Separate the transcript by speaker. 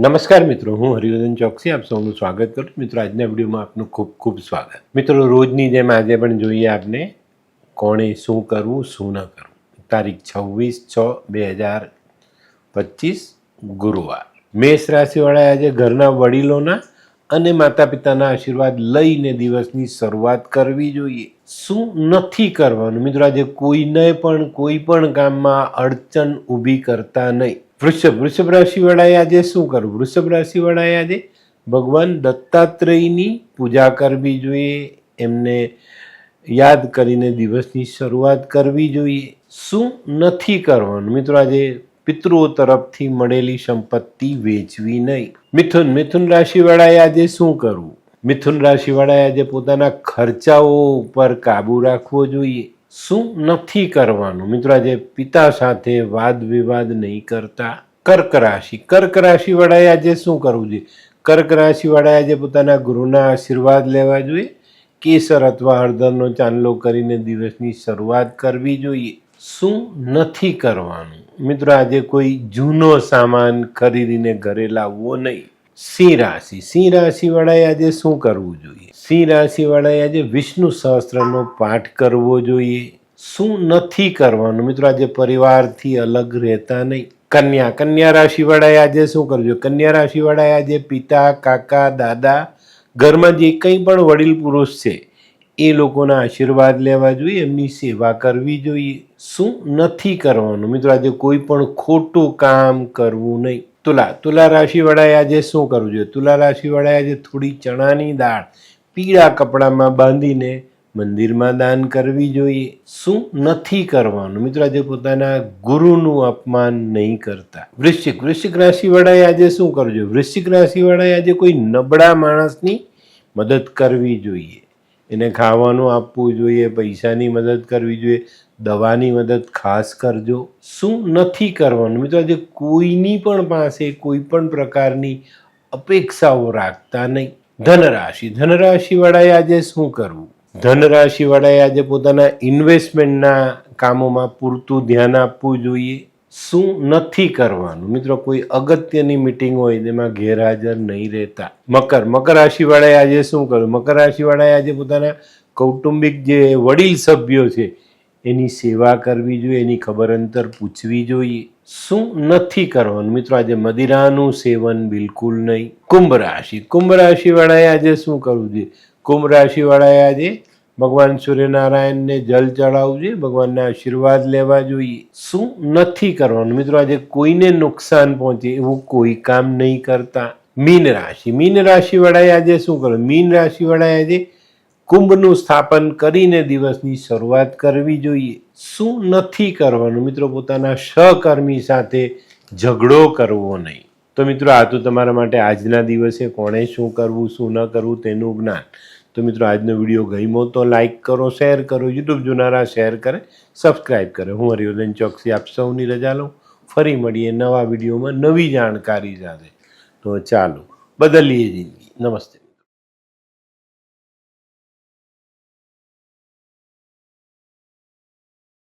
Speaker 1: નમસ્કાર મિત્રો, હું હરિવર્ધન ચોકસી, આપ સૌનું સ્વાગત કરું. મિત્રો, આજના વિડીયોમાં આપનું ખૂબ ખૂબ સ્વાગત. મિત્રો, રોજની જેમ આજે પણ જોઈએ આપને કોણે શું કરવું, શું ન કરવું. તારીખ છવ્વીસ છ બે હજાર પચીસ, ગુરુવાર. મેષ રાશિવાળાએ આજે ઘરના વડીલોના અને માતા પિતાના આશીર્વાદ લઈને દિવસની શરૂઆત કરવી જોઈએ. શું નથી કરવાનું? મિત્રો, આજે કોઈને પણ, કોઈ પણ કામમાં અડચણ ઊભી કરતા નહીં. વૃષભ વૃષભ રાશિવાળાએ આજે શું કરવું વૃષભ રાશિવાળાએ આજે ભગવાન દત્તાત્રેયની પૂજા કરવી જોઈએ. એમને યાદ કરીને દિવસની શરૂઆત કરવી જોઈએ. શું નથી કરવાનું? મિત્રો, આજે પિતૃઓ તરફથી મળેલી સંપત્તિ વેચવી નહીં. મિથુન મિથુન રાશિવાળાએ આજે શું કરવું? મિથુન રાશિવાળાએ આજે પોતાના ખર્ચાઓ ઉપર કાબુ રાખવો જોઈએ. શું નથી કરવાનું? મિત્રો, આજે પિતા સાથે વાદ વિવાદ નહીં કરતા. કર્ક રાશિ કર્ક રાશિવાળાએ આજે શું કરવું જોઈએ? કર્ક રાશિવાળાએ આજે પોતાના ગુરુના આશીર્વાદ લેવા જોઈએ? કેસર અથવા હળદરનો ચાંદલો કરીને દિવસની શરૂઆત કરવી જોઈએ? શું નથી કરવાનું? મિત્રો, આજે કોઈ જૂનો સામાન ખરીદીને ઘરે લાવવો નહીં. સિંહ રાશિ. સિંહ રાશિવાળાએ આજે શું કરવું જોઈએ? સિંહ રાશિવાળાએ આજે વિષ્ણુ સહસ્ત્રનો પાઠ કરવો જોઈએ. શું નથી કરવાનું? મિત્રો, આજે પરિવારથી અલગ રહેતા નહીં. કન્યા કન્યા રાશિવાળાએ આજે શું કરવું જોઈએ? કન્યા રાશિવાળાએ આજે પિતા, કાકા, દાદા, ઘરમાં જે કંઈ પણ વડીલ પુરુષ છે, એ લોકોના આશીર્વાદ લેવા જોઈએ, એમની સેવા કરવી જોઈએ. શું નથી કરવાનું? મિત્રો, આજે કોઈ પણ ખોટું કામ કરવું નહીં. તુલા તુલા રાશિવાળાએ આજે શું કરવું જોઈએ? તુલા રાશિવાળાએ આજે થોડી ચણાની દાળ પીળા કપડામાં બાંધીને મંદિરમાં દાન કરવી જોઈએ. શું નથી કરવાનું? મિત્રો, આજે પોતાના ગુરુનું અપમાન નહીં કરતા. વૃશ્ચિક વૃશ્ચિક રાશિવાળાએ આજે શું કરવું જોઈએ વૃશ્ચિક રાશિવાળાએ આજે કોઈ નબળા માણસની મદદ કરવી જોઈએ. એને ખાવાનું આપવું જોઈએ, પૈસાની મદદ કરવી જોઈએ, દવાની મદદ ખાસ કરજો. શું નથી કરવાનું? મિત્રો, આજે કોઈની પણ પાસે કોઈ પણ પ્રકારની અપેક્ષાઓ રાખતા નહીં. ધનરાશિ. ધનરાશિવાળાએ આજે શું કરવું? ધનરાશિવાળાએ આજે પોતાના ઇન્વેસ્ટમેન્ટના કામોમાં પૂરતું ધ્યાન આપવું જોઈએ. શું નથી કરવાનું? મિત્રો, કોઈ અગત્યની મિટિંગ હોય તેમાં ગેરહાજર નહીં રહેતા. મકર. મકર રાશિવાળાએ આજે શું કરવું મકર રાશિવાળાએ આજે પોતાના કૌટુંબિક જે વડીલ સભ્યો છે એની સેવા કરવી જોઈએ, એની ખબર અંતર પૂછવી જોઈએ. શું નથી કરવાનું? મિત્રો, આજે મદિરાનું સેવન બિલકુલ નહીં. કુંભ રાશિ. કુંભ રાશિવાળાએ આજે શું કરવું જોઈએ? કુંભ રાશિવાળાએ આજે ભગવાન સૂર્યનારાયણને જલ ચડાવવું જોઈએ, ભગવાનના આશીર્વાદ લેવા જોઈએ. શું નથી કરવાનું? મિત્રો, આજે કોઈને નુકસાન પહોંચે એવું કોઈ કામ નહીં કરતા. મીન રાશિ. મીન રાશિવાળાએ આજે શું કરવું મીન રાશિવાળાએ આજે કુંભનું સ્થાપન કરીને દિવસની શરૂઆત કરવી જોઈએ. શું નથી કરવાનું? મિત્રો, પોતાના સહકર્મી સાથે ઝઘડો કરવો નહીં. તો મિત્રો, આ તો તમારા માટે આજના દિવસે કોણે શું કરવું, શું ન કરવું તેનું જ્ઞાન. તો મિત્રો, આજનો વીડિયો ગમ્યો તો લાઈક કરો, શેર કરો યુટ્યુબ જોનારા શેર કરે સબસ્ક્રાઈબ કરે. હું હરિવર્ધન ચોકસી આપ સૌની રજા લઉં. ફરી મળીએ નવા વિડીયોમાં નવી જાણકારી સાથે. તો ચાલો, બદલીએ જિંદગી. નમસ્તે.